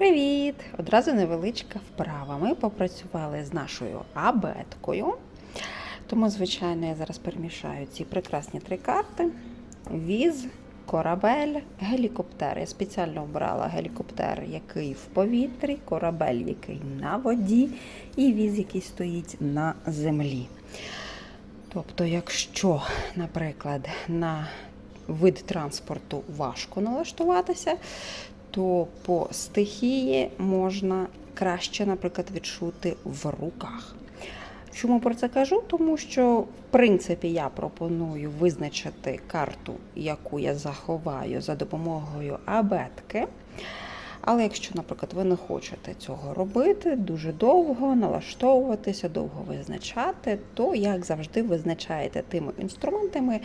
Привіт! Одразу невеличка вправа. Ми попрацювали з нашою абеткою. Тому, звичайно, я зараз перемішаю ці прекрасні три карти: віз, корабель, гелікоптер. Я спеціально обрала гелікоптер, який в повітрі, корабель, який на воді, і віз, який стоїть на землі. Тобто, якщо, наприклад, на вид транспорту важко налаштуватися, то по стихії можна краще, наприклад, відчути в руках. Чому про це кажу? Тому що, в принципі, я пропоную визначити карту, яку я заховаю за допомогою абетки. Але якщо, наприклад, ви не хочете цього робити дуже довго, налаштовуватися, довго визначати, то, як завжди, визначаєте тими інструментами,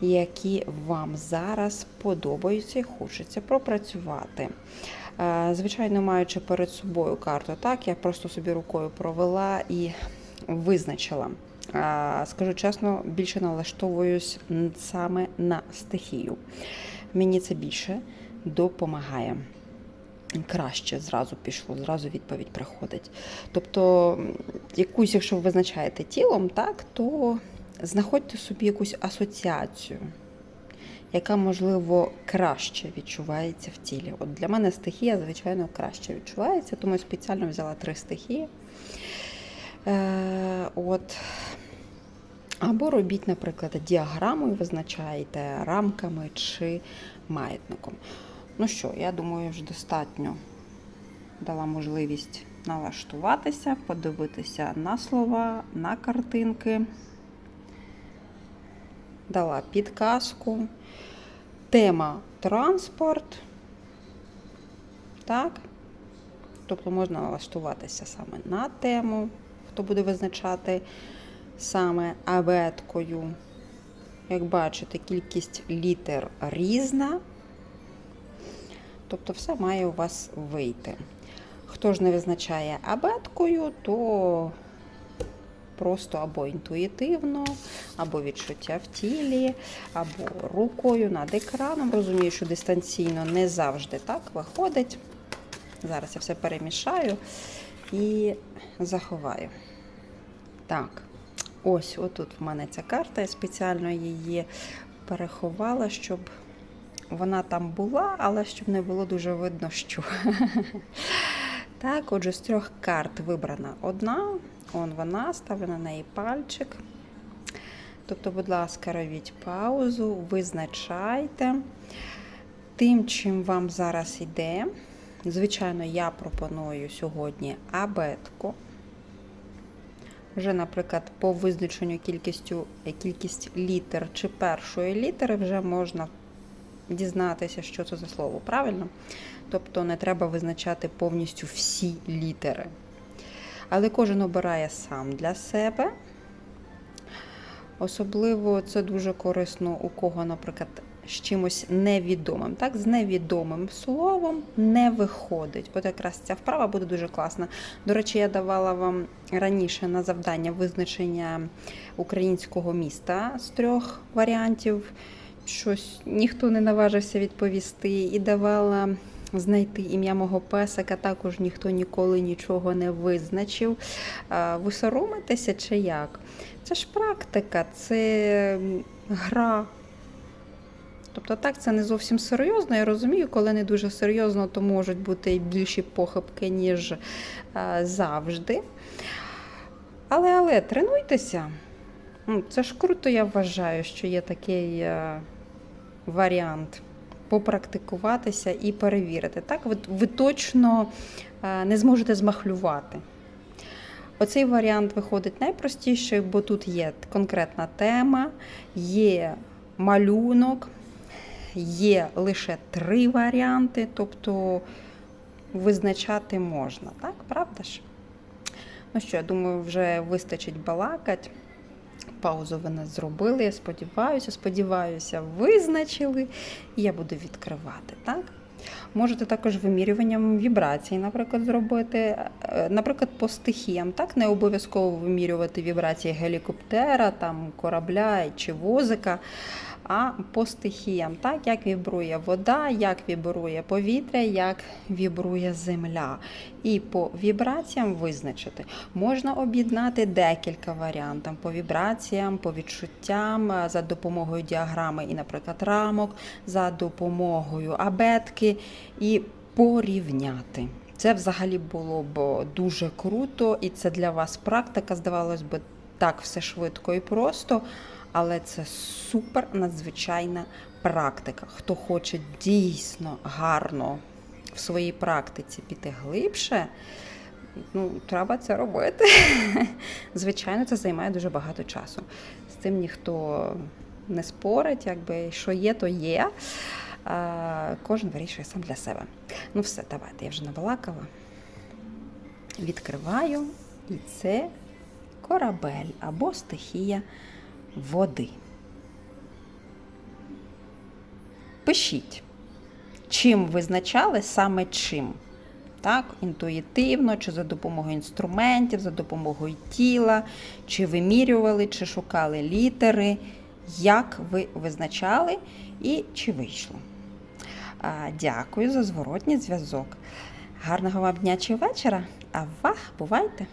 які вам зараз подобаються і хочеться пропрацювати. Е, Звичайно, маючи перед собою карту, так, я просто собі рукою провела і визначила. Е, Скажу чесно, більше налаштовуюсь саме на стихію. Мені це більше допомагає. Краще зразу пішло, зразу відповідь приходить. Тобто, якусь, якщо ви визначаєте тілом, так, то знаходьте собі якусь асоціацію, яка, можливо, краще відчувається в тілі. От для мене стихія, звичайно, краще відчувається, тому я спеціально взяла три стихії. Е, от. Або робіть, наприклад, діаграмою, визначаєте рамками чи маятником. Ну що, я думаю, вже достатньо дала можливість налаштуватися, подивитися на слова, на картинки, дала підказку. Тема транспорт. Так? Тобто можна налаштуватися саме на тему, хто буде визначати саме абеткою. Як бачите, кількість літер різна. Тобто все має у вас вийти. Хто ж не визначає абеткою, то просто або інтуїтивно, або відчуття в тілі, або рукою над екраном. Розумію, що дистанційно не завжди так виходить. Зараз я все перемішаю і заховаю. Так, ось отут в мене ця карта. Я спеціально її переховала, щоб вона там була, але щоб не було дуже видно, що. Так, отже, з трьох карт вибрана одна. Он вона, ставлю на неї пальчик. Тобто, будь ласка, робіть паузу, визначайте тим, чим вам зараз йде. Звичайно, я пропоную сьогодні абетку. Вже, наприклад, по визначенню кількістю, кількість літер чи першої літери вже можна дізнатися, що це за слово, правильно? Тобто не треба визначати повністю всі літери. Але кожен обирає сам для себе. Особливо це дуже корисно у кого, наприклад, з чимось невідомим. Так, з невідомим словом не виходить. От якраз ця вправа буде дуже класна. До речі, я давала вам раніше на завдання визначення українського міста з трьох варіантів. Щось ніхто не наважився відповісти і давала знайти ім'я мого песика, також ніхто ніколи нічого не визначив. Ви соромитеся чи як? Це ж практика, це гра. Тобто так, це не зовсім серйозно. Я розумію, коли не дуже серйозно, то можуть бути більші похибки, ніж а, завжди. Але, але тренуйтеся. Ну, Це ж круто, я вважаю, що є такий е, варіант попрактикуватися і перевірити. Так, ви, ви точно е, не зможете змахлювати. Оцей варіант виходить найпростіший, бо тут є конкретна тема, є малюнок, є лише три варіанти, тобто визначати можна, так, правда ж? Ну що, я думаю, вже вистачить балакать. Паузу ви не зробили, я сподіваюся, сподіваюся, визначили, і я буду відкривати, так? Можете також вимірюванням вібрацій, наприклад, зробити, Е, наприклад, по стихіям, так? Не обов'язково вимірювати вібрації гелікоптера, там, корабля чи возика. А по стихіям, так як вібрує вода, як вібрує повітря, як вібрує земля. І по вібраціям визначити. Можна об'єднати декілька варіантів по вібраціям, по відчуттям е, за допомогою діаграми і, наприклад, рамок, за допомогою абетки і порівняти. Це взагалі було б дуже круто, і це для вас практика, здавалось би, так все швидко і просто, але це супер надзвичайна практика. Хто хоче дійсно гарно в своїй практиці піти глибше, ну, треба це робити. Звичайно, це займає дуже багато часу. З цим ніхто не спорить, якби що є, то є. Кожен вирішує сам для себе. Ну все, давайте, я вже набалакала. Відкриваю, і це корабель або стихія води. Пишіть, чим визначали саме чим. Так, інтуїтивно, чи за допомогою інструментів, за допомогою тіла, чи вимірювали, чи шукали літери, як ви визначали і чи вийшло. Дякую за зворотній зв'язок. Гарного вам дня чи вечора, а ва, бувайте!